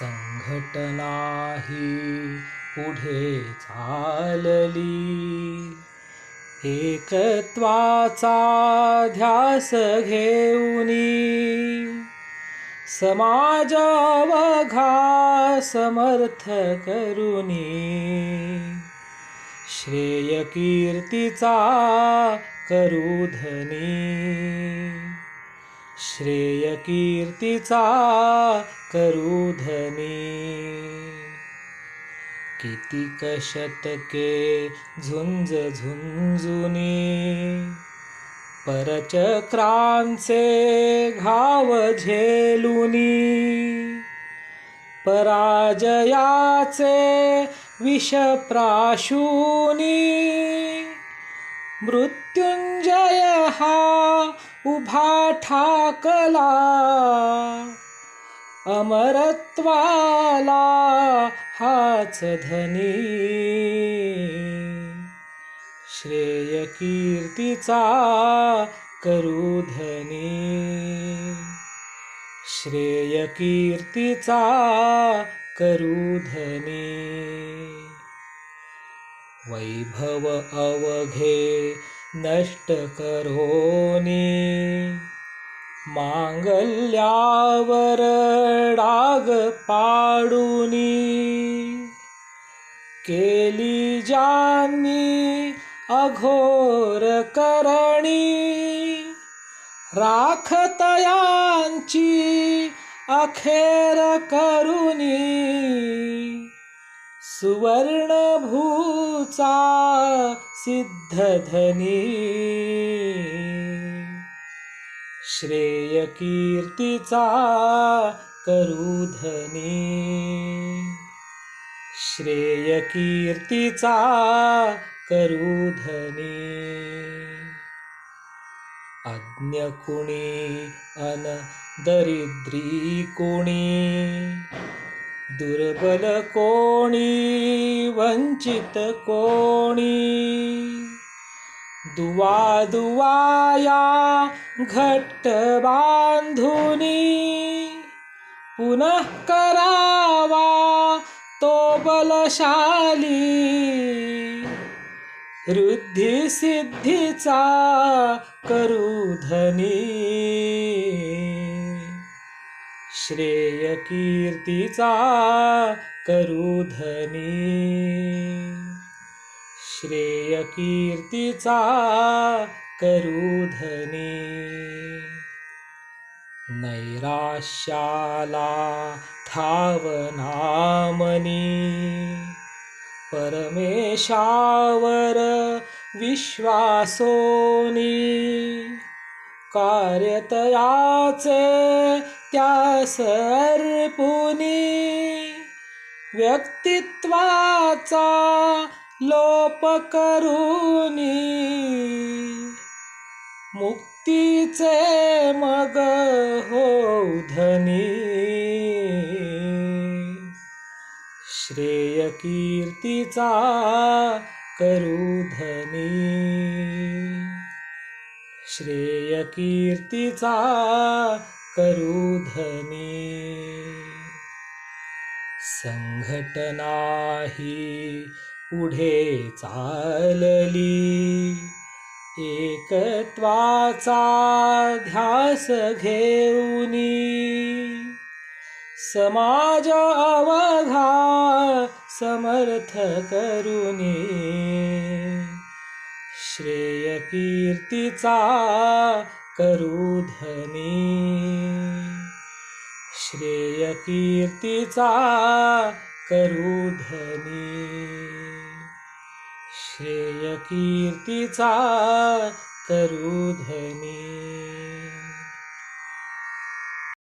संघटनाही पुढे चालली. एकत्वाचा ध्यास घेऊनी समाजावघा समर्थ करुनी. श्रेयकीर्तीचा करू धनी. श्रेय कीर्तीचा करू धनी. कितीक शतके झुंज झुंजुनी. परचक्रांचे घाव झेलुनी. पराजयाचे विष प्राशुनी जय हा उभा ठाकला अमरत्वाला हाच धनी. श्रेय कीर्तीचा करू धनी. श्रेय कीर्तीचा करू धनी. वैभव अवघे नष्ट करोनी. मांगल्यावर डाग पाडूनी. केली जानी अघोर करणी. राखतयांची अखेर करुनी. सुवर्णभूचा सिद्धधनी श्रेयकीर्तीचा करुधनी. श्रेयकीर्तीचा करुधनी. अज्ञ कुणी अन दरिद्री कोणी? दुर्बल कोणी वंचित कोणी. दुवा दुवाया घट्ट बांधुनी पुनः करावा तो बलशाली. सिद्धीचा करू धनी. श्रेय कीर्तीचा करू धनी. श्रेय कीर्तीचा करू धनी. नैराश्याला ठावनामनी परमेशावर विश्वासोनी. कार्यतयाचे त्यास अर्पुनी व्यक्तित्वाचा लोप करूनी. मुक्तीचे मग हो धनी श्रेय कीर्तीचा करू धनी श्रेय कीर्तीचा करू धनी संघटनाही पुढे चालली. एकत्वाचा ध्यास घेऊनी. समाज अवघा समर्थ करुनी. श्रेय कीर्तीचा करू धनी श्रेय कीर्तीचा करू धनी श्रेय कीर्तीचा करू धनी